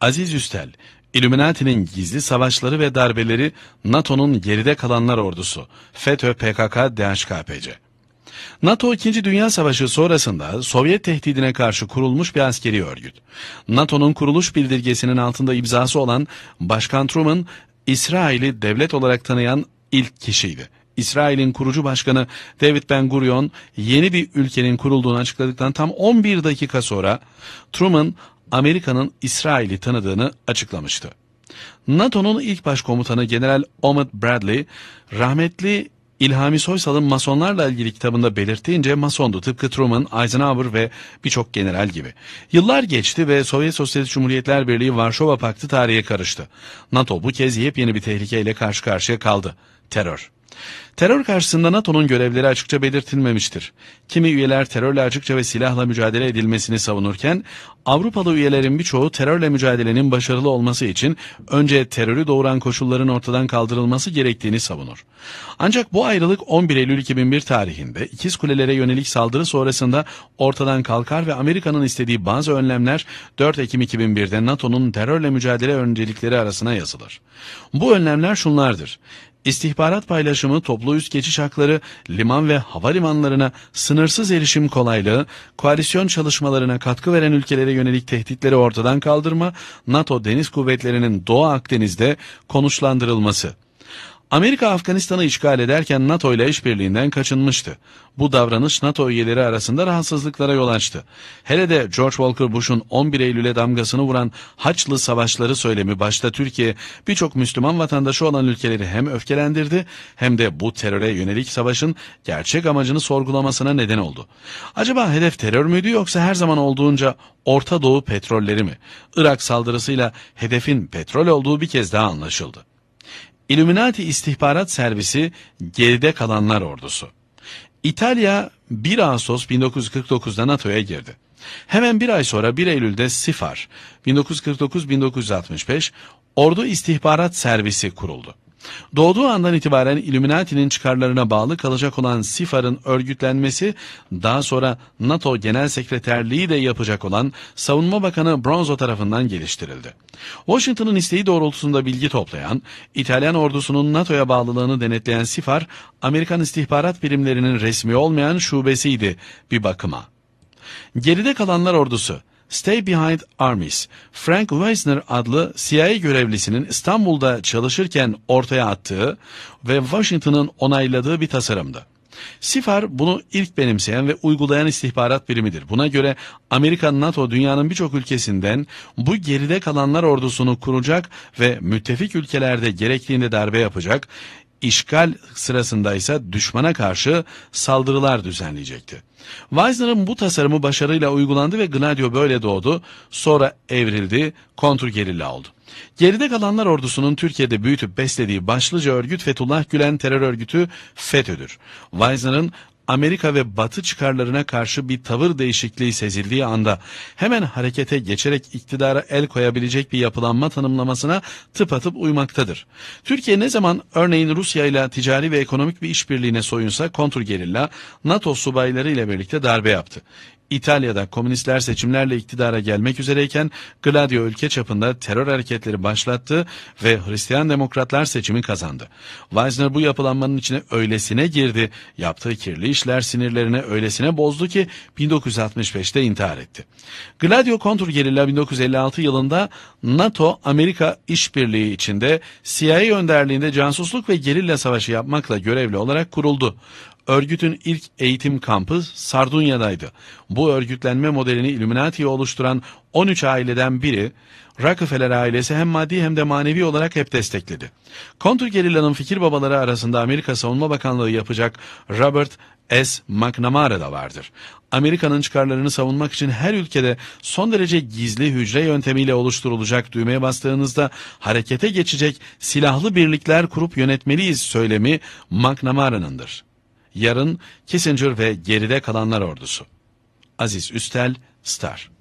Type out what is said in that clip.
Aziz Üstel, Illuminati'nin gizli savaşları ve darbeleri NATO'nun geride kalanlar ordusu, FETÖ, PKK, DHKPC. NATO 2. Dünya Savaşı sonrasında Sovyet tehdidine karşı kurulmuş bir askeri örgüt. NATO'nun kuruluş bildirgesinin altında imzası olan Başkan Truman, İsrail'i devlet olarak tanıyan ilk kişiydi. İsrail'in kurucu başkanı David Ben Gurion yeni bir ülkenin kurulduğunu açıkladıktan tam 11 dakika sonra Truman Amerika'nın İsrail'i tanıdığını açıklamıştı. NATO'nun ilk başkomutanı General Omid Bradley, rahmetli İlhami Soysal'ın Masonlarla ilgili kitabında belirttiğince Masondu tıpkı Truman, Eisenhower ve birçok general gibi. Yıllar geçti ve Sovyet Sosyalist Cumhuriyetler Birliği Varşova Paktı tarihe karıştı. NATO bu kez yepyeni bir tehlikeyle karşı karşıya kaldı. Terör. Terör karşısında NATO'nun görevleri açıkça belirtilmemiştir. Kimi üyeler terörle açıkça ve silahla mücadele edilmesini savunurken, Avrupalı üyelerin birçoğu terörle mücadelenin başarılı olması için önce terörü doğuran koşulların ortadan kaldırılması gerektiğini savunur. Ancak bu ayrılık 11 Eylül 2001 tarihinde İkiz Kulelere yönelik saldırı sonrasında ortadan kalkar ve Amerika'nın istediği bazı önlemler 4 Ekim 2001'de NATO'nun terörle mücadele öncelikleri arasına yazılır. Bu önlemler şunlardır. İstihbarat paylaşımı, toplu üst geçiş hakları, liman ve havalimanlarına sınırsız erişim kolaylığı, koalisyon çalışmalarına katkı veren ülkelere yönelik tehditleri ortadan kaldırma, NATO deniz kuvvetlerinin Doğu Akdeniz'de konuşlandırılması. Amerika Afganistan'ı işgal ederken NATO ile işbirliğinden kaçınmıştı. Bu davranış NATO üyeleri arasında rahatsızlıklara yol açtı. Hele de George Walker Bush'un 11 Eylül'e damgasını vuran Haçlı Savaşları söylemi başta Türkiye birçok Müslüman vatandaşı olan ülkeleri hem öfkelendirdi hem de bu teröre yönelik savaşın gerçek amacını sorgulamasına neden oldu. Acaba hedef terör müydü yoksa her zaman olduğunca Orta Doğu petrolleri mi? Irak saldırısıyla hedefin petrol olduğu bir kez daha anlaşıldı. Illuminati İstihbarat Servisi geride kalanlar ordusu. İtalya 1 Ağustos 1949'da NATO'ya girdi. Hemen bir ay sonra 1 Eylül'de SIFAR 1949-1965 Ordu İstihbarat Servisi kuruldu. Doğduğu andan itibaren Illuminati'nin çıkarlarına bağlı kalacak olan SIFAR'ın örgütlenmesi, daha sonra NATO Genel Sekreterliği de yapacak olan Savunma Bakanı Bronzo tarafından geliştirildi. Washington'ın isteği doğrultusunda bilgi toplayan, İtalyan ordusunun NATO'ya bağlılığını denetleyen SIFAR, Amerikan istihbarat birimlerinin resmi olmayan şubesiydi bir bakıma. Geride kalanlar ordusu, Stay Behind Armies, Frank Weisner adlı CIA görevlisinin İstanbul'da çalışırken ortaya attığı ve Washington'ın onayladığı bir tasarımdı. SIFAR bunu ilk benimseyen ve uygulayan istihbarat birimidir. Buna göre Amerika NATO dünyanın birçok ülkesinden bu geride kalanlar ordusunu kuracak ve müttefik ülkelerde gerektiğinde darbe yapacak, işgal sırasında ise düşmana karşı saldırılar düzenleyecekti. Weisner'ın bu tasarımı başarıyla uygulandı ve Gladio böyle doğdu, sonra evrildi, kontrgerilla oldu. Geride kalanlar ordusunun Türkiye'de büyütüp beslediği başlıca örgüt Fethullah Gülen terör örgütü FETÖ'dür. Weisner'ın Amerika ve Batı çıkarlarına karşı bir tavır değişikliği sezildiği anda hemen harekete geçerek iktidara el koyabilecek bir yapılanma tanımlamasına tıpatıp uymaktadır. Türkiye ne zaman örneğin Rusya ile ticari ve ekonomik bir işbirliğine soyunsa kontrgerilla NATO subayları ile birlikte darbe yaptı. İtalya'da komünistler seçimlerle iktidara gelmek üzereyken Gladio ülke çapında terör hareketleri başlattı ve Hristiyan demokratlar seçimi kazandı. Weisner bu yapılanmanın içine öylesine girdi, yaptığı kirli işler sinirlerine öylesine bozdu ki 1965'te intihar etti. Gladio kontrgerilla 1956 yılında NATO-Amerika işbirliği içinde CIA önderliğinde casusluk ve gerilla savaşı yapmakla görevli olarak kuruldu. Örgütün ilk eğitim kampı Sardunya'daydı. Bu örgütlenme modelini Illuminati'yi oluşturan 13 aileden biri, Rockefeller ailesi hem maddi hem de manevi olarak hep destekledi. Kontrgerilla'nın fikir babaları arasında Amerika Savunma Bakanlığı yapacak Robert S. McNamara da vardır. Amerika'nın çıkarlarını savunmak için her ülkede son derece gizli hücre yöntemiyle oluşturulacak düğmeye bastığınızda harekete geçecek silahlı birlikler kurup yönetmeliyiz söylemi McNamara'nındır. Yarın Kissinger ve geride kalanlar ordusu. Aziz Üstel, Star.